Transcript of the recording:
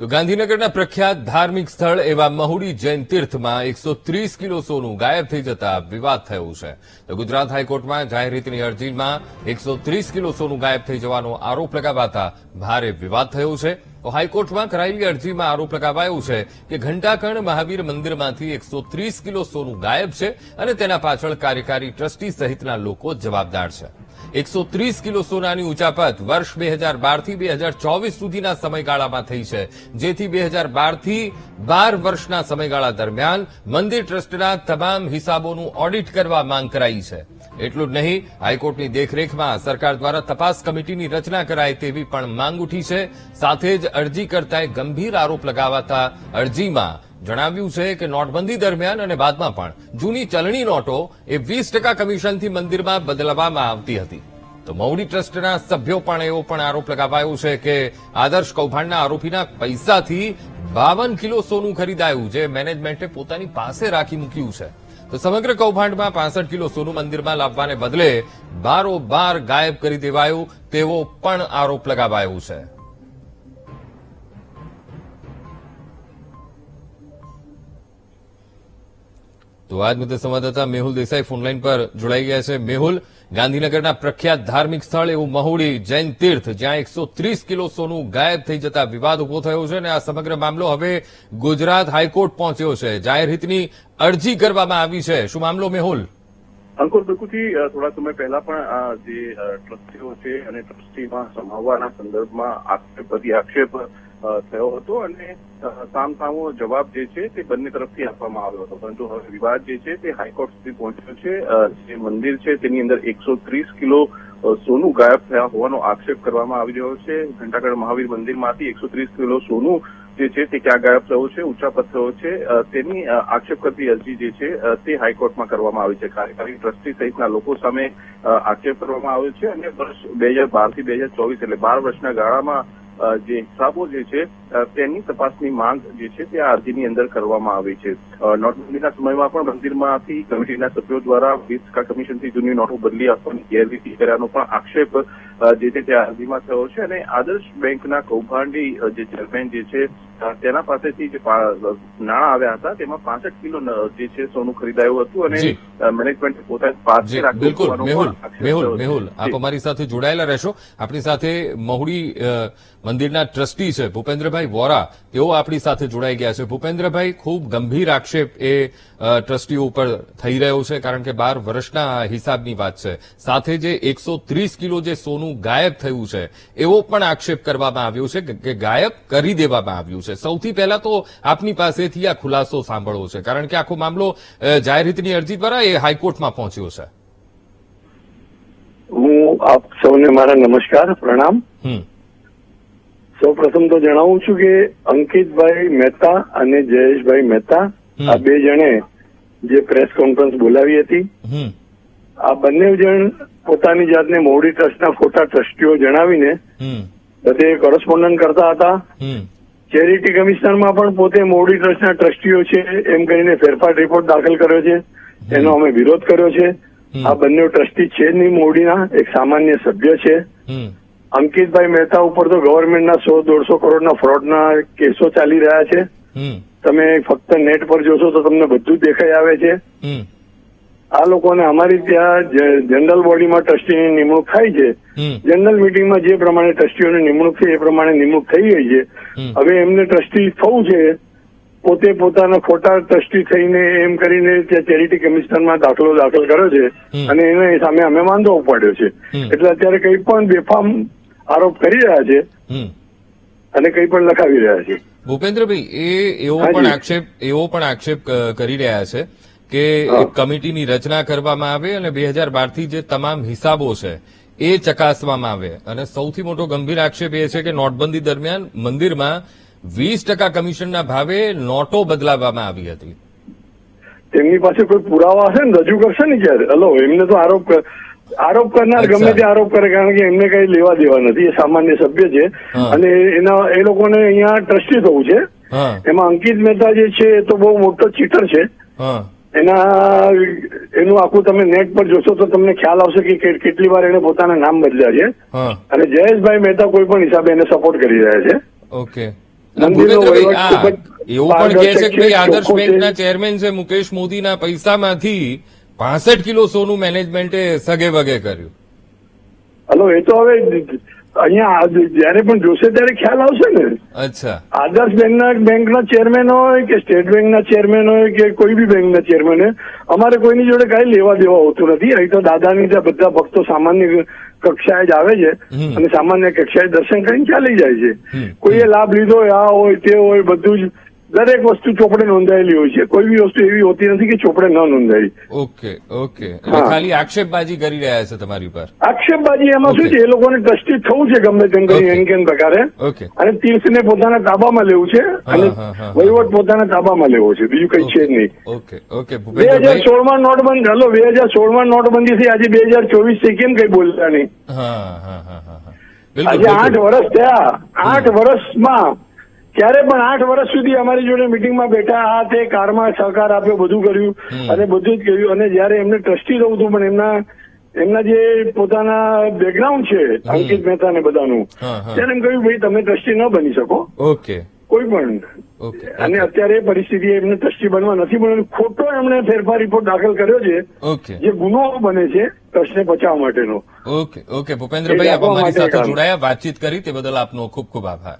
તો ગાંધીનગરના પ્રખ્યાત ધાર્મિક સ્થળ એવા મહુડી જૈન તીર્થમાં એકસો ત્રીસ કિલો સોનું ગાયબ થઈ જતા વિવાદ થયો છે. તો ગુજરાત હાઈકોર્ટમાં જાહેર રીતની અરજીમાં એકસો ત્રીસ કિલો સોનું ગાયબ થઈ જવાનો આરોપ લગાવાતા ભારે વિવાદ થયો છે. તો હાઈકોર્ટમાં કરાયેલી અરજીમાં આરોપ લગાવાયો છે કે ઘંટાકર્ણ મહાવીર મંદિરમાંથી એકસો ત્રીસ કિલો સોનું ગાયબ છે અને તેના પાછળ કાર્યકારી ટ્રસ્ટી સહિતના લોકો જવાબદાર છે. એકસો ત્રીસ કિલો સોનાની ઉચાપત વર્ષ બે હજાર બારથી બે હજાર ચોવીસ સુધીના સમયગાળામાં થઈ છે, જેથી બે હજાર બારથી બાર વર્ષના સમયગાળા દરમિયાન મંદિર ટ્રસ્ટના તમામ હિસાબોનું ઓડિટ કરવા માંગ કરાઈ છે. એટલું જ નહીં, હાઈકોર્ટની દેખરેખમાં સરકાર દ્વારા તપાસ કમિટીની રચના કરાય તેવી પણ માંગ ઉઠી છે. સાથે જ અરજીકર્તાએ ગંભીર આરોપ લગાવાતા અરજીમાં જણાવ્યું છે કે નોટબંધી દરમિયાન અને બાદમાં પણ જૂની ચલણી નોટો એ વીસ ટકા કમિશનથી મંદિરમાં બદલવામાં આવતી હતી. તો મૌડી ટ્રસ્ટના સભ્યો પણ એવો પણ આરોપ લગાવાયો છે કે આદર્શ કૌભાંડના આરોપીના પૈસાથી બાવન કિલો સોનું ખરીદાયું, જે મેનેજમેન્ટે પોતાની પાસે રાખી મૂક્યું છે. તો સમગ્ર કૌભાંડમાં પાસઠ કિલો સોનું મંદિરમાં લાવવાને બદલે બારોબાર ગાયબ કરી દેવાયું તેવો પણ આરોપ લગાવાયો છે. તો આજ મુદ્દે સંવાદદાતા મેહુલ દેસાઈ ફોનલાઈન પર જોડાઈ ગયા છે. મેહુલ, ગાંધીનગરના પ્રખ્યાત ધાર્મિક સ્થળ એવું મહુડી જૈન તીર્થ, જ્યાં એકસો કિલો સોનું ગાયબ થઈ જતા વિવાદ ઊભો થયો છે અને આ સમગ્ર મામલો હવે ગુજરાત હાઈકોર્ટ પહોંચ્યો છે. જાહેર હિતની અરજી કરવામાં આવી છે. શું મામલો, મેહુલ? અંકુર બિલકુલથી થોડા સમય પહેલા પણ જે ટ્રસ્ટીઓ છે અને ટ્રસ્ટીમાં સમાવવાના સંદર્ભમાં આક્ષેપ બધી આક્ષેપ થયો હતો અને સામસામો જવાબ જે છે તે બંને તરફથી આપવામાં આવ્યો હતો. પરંતુ હવે વિવાદ જે છે તે હાઈકોર્ટ સુધી પહોંચ્યો છે. જે મંદિર છે તેની અંદર એકસો ત્રીસ કિલો સોનું ગાયબ થયા હોવાનો આક્ષેપ કરવામાં આવી રહ્યો છે. ઘંટાગઢ મહાવીર મંદિરમાંથી એકસો ત્રીસ કિલો સોનું જે છે તે ક્યાં ગાયબ થયો છે, ઊંચા થયો છે તેની આક્ષેપ કરતી અરજી જે છે તે હાઈકોર્ટમાં કરવામાં આવી છે. કાર્યકારી ટ્રસ્ટી સહિતના લોકો સામે આક્ષેપ કરવામાં આવ્યો છે અને વર્ષ બે હજાર બારથી બે હજાર ચોવીસ એટલે બાર વર્ષના ગાળામાં જે હિસાબો જે છે તેની તપાસની માંગ જે છે તે આ અરજીની અંદર કરવામાં આવી છે. નોટબંધીના સમયમાં પણ મંદિરમાંથી કમિટીના સભ્યો દ્વારા વીસ ટકા કમિશનથી જૂની નોટો બદલી આપવાની ગેરરીતિ કર્યાનો પણ આક્ષેપ જે છે તે અરજીમાં થયો છે અને આદર્શ બેંકના કૌભાંડી જે ચેરમેન જે છે તેના પાસેથી જે નાણાં આવ્યા હતા તેમાં પાસઠ કિલો જે છે સોનું ખરીદાયું હતું અને મેનેજમેન્ટ પોતાની પાસે બિલકુલ. મેહુલ મેહુલ મેહુલ આપ અમારી સાથે જોડાયેલા રહેશો. આપણી સાથે મહુડી મંદિરના ટ્રસ્ટી છે ભૂપેન્દ્રભાઈ વોરા. તેઓ આપણી સાથે જોડાઈ ગયા છે. ભૂપેન્દ્રભાઈ ખૂબ ગંભીર આક્ષેપ એ ટ્રસ્ટી ટ્રસ્ટીઓ ઉપર થઈ રહ્યો છે કારણ કે બાર વર્ષના હિસાબની વાત છે. સાથે જે એકસો ત્રીસ કિલો જે સોનું ગાયબ થયું છે એવો પણ આક્ષેપ કરવામાં આવ્યો છે કે- ગાયબ કરી દેવામાં આવ્યું છે. સૌથી પહેલા તો આપની પાસેથી આ ખુલાસો સાંભળવો છે કારણ કે આખો મામલો જાહેરહિતની જાહેર હિતની અરજી દ્વારા એ હાઈકોર્ટમાં પહોંચ્યો છે. હું આપ સૌને મારા નમસ્કાર પ્રણામ. સૌ પ્રથમ તો જણાવું છું કે અંકિતભાઈ મહેતા અને જયેશભાઈ મહેતા આ બે જણે જે પ્રેસ કોન્ફરન્સ બોલાવી હતી. આ બંને જણ પોતાની જાતને મોવડી ટ્રસ્ટના ખોટા ટ્રસ્ટીઓ જણાવીને બધે કોરસ્પોન્ડન્ટ કરતા હતા. ચેરિટી કમિશનરમાં પણ પોતે મોવડી ટ્રસ્ટના ટ્રસ્ટીઓ છે એમ કરીને ફેરફાર રિપોર્ટ દાખલ કર્યો છે. એનો અમે વિરોધ કર્યો છે. આ બંને ટ્રસ્ટી છે જ નહીં મોવડીના એક સામાન્ય સભ્ય છે. અંકિતભાઈ મહેતા ઉપર તો ગવર્મેન્ટના સો દોઢસો કરોડના ફ્રોડના કેસો ચાલી રહ્યા છે. તમે ફક્ત નેટ પર જોશો તો તમને બધું દેખાઈ આવે છે. આ લોકોને અમારી ત્યાં જનરલ બોડીમાં ટ્રસ્ટીની નિમણૂક થાય છે. જનરલ મિટિંગમાં જે પ્રમાણે ટ્રસ્ટીઓની નિમણૂક થઈ એ પ્રમાણે નિમણૂક થઈ ગઈ છે. હવે એમને ટ્રસ્ટી થવું છે. પોતે પોતાના ખોટા ટ્રસ્ટી થઈને એમ કરીને ત્યાં ચેરિટી કમિશનરમાં દાખલો દાખલ કર્યો છે. અને એને સામે અમે વાંધો ઉપાડ્યો છે. એટલે અત્યારે કંઈ પણ બેફામ આરોપ કરી રહ્યા છે અને કંઈ પણ લખાવી રહ્યા છે. ભૂપેન્દ્રભાઈ એ એવો પણ આક્ષેપ એવો પણ આક્ષેપ કરી રહ્યા છે કે કમિટીની રચના કરવામાં આવે અને બે હજાર બારથી જે તમામ હિસાબો છે એ ચકાસવામાં આવે. અને સૌથી મોટો ગંભીર આક્ષેપ એ છે કે નોટબંધી દરમિયાન મંદિરમાં વીસ ટકા કમિશનના ભાવે નોટો બદલાવવામાં આવી હતી. તેમની પાસે કોઈ પુરાવા હશે ને? રજૂ કરશે ને ક્યારે? હલો એમને તો આરોપ આરોપ કરનાર ગમે તે આરોપ કરે કારણ કે એમને કઈ લેવા દેવા નથી. એ સામાન્ય સભ્ય છે. અને એના એ લોકોને અહીંયા ટ્રસ્ટી થવું છે. એમાં અંકિત મહેતા જે છે એ તો બહુ મોટો ચીટર છે. એના એનું આખું તમે નેટ પર જોશો તો તમને ખ્યાલ આવશે કે કેટલી વાર એને પોતાના નામ બદલ્યા છે. અને જયેશભાઈ મહેતા કોઈ પણ હિસાબે એને સપોર્ટ કરી રહ્યા છે. ઓકે. એવું પણ કહે છે કે આદર્શ. બેંકના ચેરમેન છે મુકેશ મોદીના પૈસામાંથી પાસઠ કિલો સોનું મેનેજમેન્ટે સગે વગે કર્યું. હલો એ તો હવે અહીંયા જયારે પણ જોશે ત્યારે ખ્યાલ આવશે ને. અચ્છા. આદર્શ બેંકના બેંકના ચેરમેન હોય કે સ્ટેટ બેંકના ચેરમેન હોય કે કોઈ બી બેંકના ચેરમેન હોય અમારે કોઈની જોડે કઈ લેવા દેવા હોતું નથી. અહીં તો દાદાની ત્યાં બધા ભક્તો સામાન્ય કક્ષાએ જ આવે છે અને સામાન્ય કક્ષાએ દર્શન કરીને ચાલી જાય છે. કોઈએ લાભ લીધો હોય આ હોય તે હોય બધું જ. દરેક વસ્તુ ચોપડે નોંધાયેલી હોય છે. કોઈ બી વસ્તુ એવી હોતી નથી કે ચોપડે ન નોંધાઈ ઓકે ઓકે. ખાલી આક્ષેપબાજી કરી રહ્યા છે તમારી પર આક્ષેપબાજી એમાં શું છે? એ લોકોને ટ્રસ્ટી થવું છે ગમે તેમ કરી એમ કેમ પ્રકારે. ઓકે. અને તીર્થને પોતાના તાબામાં લેવું છે અને. વહીવટ પોતાના તાબામાં લેવો છે. બીજું કઈ છે જ નહીં. Okay okay. બે હજાર સોળમાં નોટબંધી હલો બે હજાર સોળમાં નોટબંધી થી આજે બે હજાર ચોવીસથી કેમ કઈ બોલતા નહીં? આજે આઠ વર્ષ થયા. આઠ વર્ષમાં ક્યારે પણ આઠ વર્ષ સુધી અમારી જોડે મિટિંગમાં બેઠા આ તે કારમાં સહકાર આપ્યો બધું કર્યું અને બધું જ કર્યું. અને જયારે એમને ટ્રસ્ટી રહું હતું પણ એમના એમના જે પોતાના બેકગ્રાઉન્ડ છે અંકિત મહેતા ને બધાનું હા, હા. ત્યારે એમ કહ્યું ભાઈ તમે ટ્રસ્ટી ન બની શકો. ઓકે. કોઈ પણ. અને અત્યારે એ પરિસ્થિતિ એમને ટ્રસ્ટી બનવા નથી પણ ખોટો એમણે ફેરફાર રિપોર્ટ દાખલ કર્યો છે જે ગુનો બને છે ટ્રસ્ટને બચાવવા માટેનો. Okay okay. ભૂપેન્દ્રભાઈ આપ અમારી સાથે જોડાયા વાતચીત કરી તે બદલ આપનો ખૂબ ખૂબ આભાર.